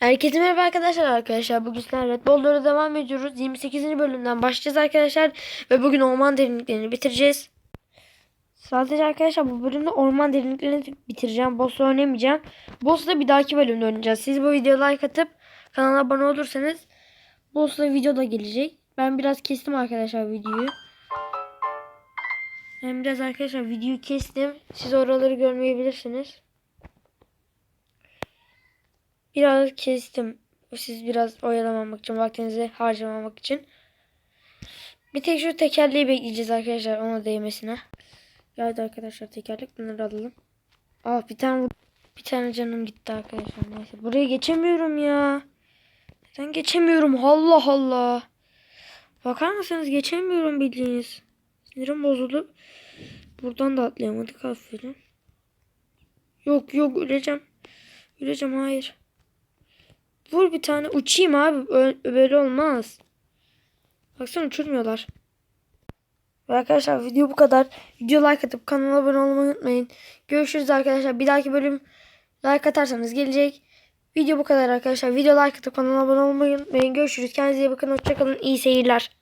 Herkese merhaba arkadaşlar arkadaşlar. Bugün sizlerle Red Bull'lara devam ediyoruz. 28. bölümden başlayacağız arkadaşlar. Ve bugün orman derinliklerini bitireceğiz. Sadece arkadaşlar bu bölümde orman derinliklerini bitireceğim. Boss oynamayacağım. Boss'la bir dahaki bölümde oynayacağız. Siz bu videoya like atıp kanala abone olursanız Boss'la video da gelecek. Ben biraz kestim arkadaşlar videoyu. Ben biraz arkadaşlar videoyu kestim. Siz oraları görmeyebilirsiniz. Biraz kestim. Siz biraz oyalamamak için, vaktinizi harcamamak için. Bir tek şu tekerleği bekleyeceğiz arkadaşlar ona değmesine. Geldi arkadaşlar tekerlek bunları alalım. Ah bir tane bir tane canım gitti arkadaşlar. Neyse buraya geçemiyorum ya. Neden geçemiyorum? Allah Allah. Bakar mısınız geçemiyorum bildiğiniz. Sinirim bozuldu. Buradan da atlayamadık aferin. Yok yok öleceğim. Öleceğim hayır. Vur bir tane uçayım abi. Böyle olmaz. Baksana uçurmuyorlar. Ve arkadaşlar video bu kadar. Video like atıp kanala abone olmayı unutmayın. Görüşürüz arkadaşlar. Bir dahaki bölüm like atarsanız gelecek. Video bu kadar arkadaşlar. Video like atıp kanala abone olmayı unutmayın. Görüşürüz. Kendinize iyi bakın. Hoşçakalın. İyi seyirler.